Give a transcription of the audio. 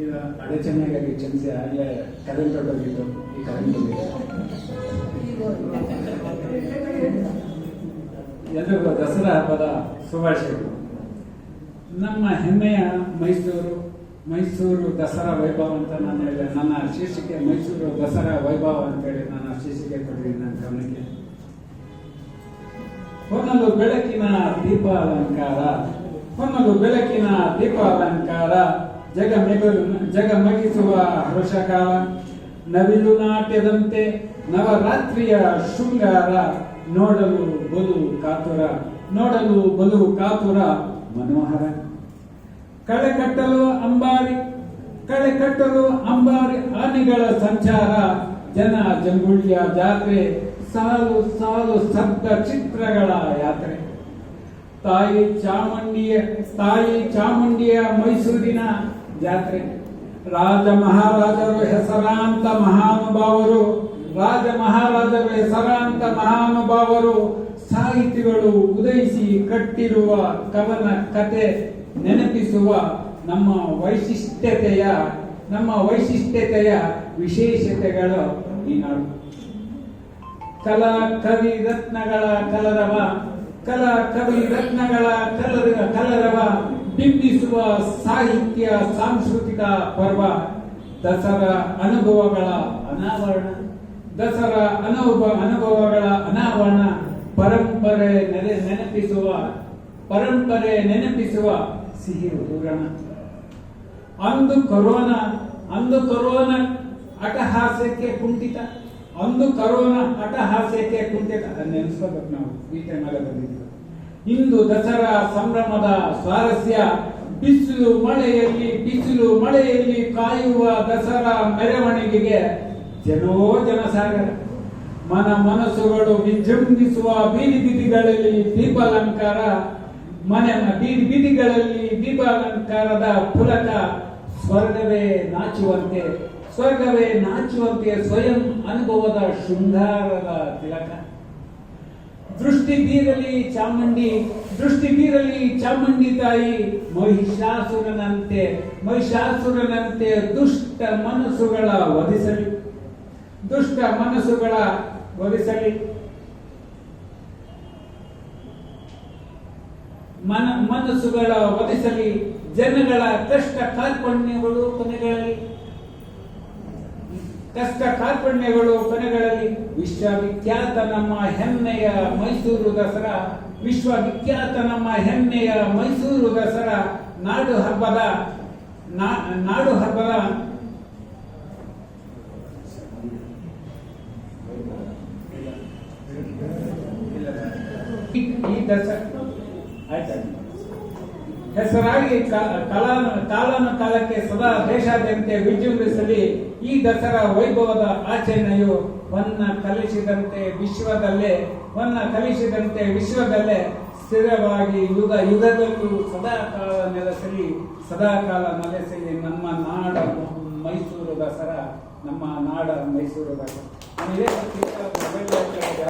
ಈಗ ಅಡೆ ಚೆನ್ನಾಗಿ ಕ್ಷಮಿಸಿ ಹಾಗೆ ಕರೆಂಟ್ ಹೊರಟೋಗಿತ್ತು ಈ ಕರೆಂಟ್ ಎಲ್ರಿಗೂ ದಸರಾ ಹಬ್ಬದ ಶುಭಾಶಯಗಳು. ನಮ್ಮ ಹೆಮ್ಮೆಯ ಮೈಸೂರು ಮೈಸೂರು ದಸರಾ ವೈಭವ ಅಂತ ನಾನು ಹೇಳಿದೆ. ನನ್ನ ಶೀರ್ಷಿಕೆ ಮೈಸೂರು ದಸರಾ ವೈಭವ ಅಂತೇಳಿ ನನ್ನ ಶೀರ್ಷಿಕೆ ಹೊನ್ನಲು ಬೆಳಕಿನ ದೀಪ ಅಲಂಕಾರ ಹೊನ್ನಲು ಬೆಳಕಿನ ದೀಪ ಅಲಂಕಾರ ಜಗ ಮೆಗಲು, ಜಗ ಮಗಿಸುವ ಹರ್ಷಕಾಲ ನವಿಲು ನಾಟ್ಯದಂತೆ ನವರಾತ್ರಿಯ ಶೃಂಗಾರ. ನೋಡಲು ಬಲು ಕಾತುರ, ನೋಡಲು ಬಲು ಕಾತುರ ಮನೋಹರ. ಕಳೆ ಕಟ್ಟಲು ಅಂಬಾರಿ ಕಳೆ ಕಟ್ಟಲು ಅಂಬಾರಿ ಆನೆಗಳ ಸಂಚಾರ, ಜನ ಜಂಗುಳಿಯ ಜಾತ್ರೆ, ಸಾಲು ಸಾಲು ಸ್ತಬ್ಧ ಚಿತ್ರಗಳ ಯಾತ್ರೆ. ತಾಯಿ ಚಾಮುಂಡಿಯ ತಾಯಿ ಚಾಮುಂಡಿಯ ಮೈಸೂರಿನ ಜಾತ್ರೆ. ರಾಜ ಮಹಾರಾಜರು ಹೆಸರಾಂತ ಮಹಾನುಭಾವರು, ರಾಜ ಮಹಾರಾಜರು ಹೆಸರಾಂತ ಮಹಾನುಭಾವರು ಸಾಹಿತಿಗಳು ಉದಯಿಸಿ ಕಟ್ಟಿರುವ ಕವನ ಕತೆ ನೆನಪಿಸುವ ನಮ್ಮ ವೈಶಿಷ್ಟ್ಯತೆಯ ನಮ್ಮ ವೈಶಿಷ್ಟ್ಯತೆಯ ವಿಶೇಷತೆಗಳು ಈ ನಾಡು. ಕಲಾ ಕವಿ ರತ್ನಗಳ ಕಲರವ, ಕಲಾ ಕವಿ ರತ್ನಗಳ ಕಲರ, ಕಲರವ ಬಿಂಬಿಸುವ ಸಾಹಿತ್ಯ ಸಾಂಸ್ಕೃತಿಕ ಪರ್ವ, ದಸರಾ ಅನುಭವಗಳ ಅನಾವರಣ, ದಸರಾ ಅನುಭವ ಅನುಭವಗಳ ಅನಾವರಣ, ಪರಂಪರೆ ನೆನೆ ನೆನಪಿಸುವ, ಪರಂಪರೆ ನೆನಪಿಸುವ ಸಿಹಿ ಹೂರಣ ಅಂದು ಕರೋನಾ ಅಂದು ಕರೋನಾ ಅಟಹಾಸ್ಯಕ್ಕೆ ಕುಂಠಿತ, ಅಂದು ಕರೋನಾ ಅಟಹಾಸ್ಯಕ್ಕೆ ಕುಂಠಿತ. ನೆನೆಸ್ಕೋಬೇಕು ನಾವು, ಈ ಟೈಮಲ್ಲಿ ಇಂದು ದಸರಾ ಸಂಭ್ರಮದ ಸ್ವಾರಸ್ಯ, ಬಿಸಿಲು ಮಳೆಯಲ್ಲಿ ಬಿಸಿಲು ಮಳೆಯಲ್ಲಿ ಕಾಯುವ ದಸರಾ ಮೆರವಣಿಗೆಗೆ ಜನೋ ಜನಸಾಗರ. ಮನ ಮನಸ್ಸುಗಳು ವಿಜೃಂಭಿಸುವ ಬೀದಿ ಬೀದಿಗಳಲ್ಲಿ ದೀಪಾಲಂಕಾರ. ಮನೆ ಬೀದಿ ಬೀದಿಗಳಲ್ಲಿ ದೀಪಾಲಂಕಾರದ ಪುಲಕ ಸ್ವರ್ಗವೇ ನಾಚುವಂತೆ ಸ್ವರ್ಗವೇ ನಾಚುವಂತೆ ಸ್ವಯಂ ಅನುಭವದ ಶೃಂಗಾರದ ತಿಲಕ. ದೃಷ್ಟಿ ಬೀರಲಿ ಚಾಮುಂಡಿ, ದೃಷ್ಟಿ ಬೀರಲಿ ಚಾಮುಂಡಿ ತಾಯಿ, ಮಹಿಷಾಸುರನಂತೆ ಮಹಿಷಾಸುರನಂತೆ ದುಷ್ಟ ಮನಸ್ಸುಗಳ ವಧಿಸಲಿ. ದುಷ್ಟ ಮನಸ್ಸುಗಳ ವಧಿಸಲಿ. ಮನ ಮನಸ್ಸುಗಳ ಒದಿಸಲಿ ಜನಗಳ ಕಷ್ಟ ಕಾರ್ಪಣ್ಯಗಳು ಕೊನೆಗಳಲ್ಲಿ, ಕಷ್ಟ ಕಾರ್ಪಣ್ಯಗಳು ಕೊನೆಗಳಲ್ಲಿ ವಿಶ್ವವಿಖ್ಯಾತ ನಮ್ಮ ಹೆಮ್ಮೆಯ ಮೈಸೂರು ದಸರಾ, ವಿಶ್ವವಿಖ್ಯಾತ ನಮ್ಮ ಹೆಮ್ಮೆಯ ಮೈಸೂರು ದಸರಾ ನಾಡು ಹಬ್ಬದ ನಾಡು ಹಬ್ಬದ ಈ ದಸರಾ ಆಯ್ತಾಯ್ತು ಹೆಸರಾಗಿ ಕಾಲ ಕಾಲಾನು ಕಾಲಕ್ಕೆ ಸದಾ ದೇಶಾದ್ಯಂತ ವಿಜೃಂಭಿಸಲಿ. ಈ ದಸರಾ ವೈಭವದ ಆಚರಣೆಯು ವನ್ನ ಕಲಿಸಿದಂತೆ ವಿಶ್ವದಲ್ಲೇ, ವನ್ನ ಕಲಿಸಿದಂತೆ ವಿಶ್ವದಲ್ಲೇ ಸ್ಥಿರವಾಗಿ ಯುಗ ಯುಗದಲ್ಲೂ ಸದಾ ಕಾಲ ನೆಲೆಸಲಿ. ಸದಾ ಕಾಲ ನೆಲೆಸಲಿ ನಮ್ಮ ನಾಡ ಮೈಸೂರು ದಸರಾ, ನಮ್ಮ ನಾಡ ಮೈಸೂರು ದಸರಾ.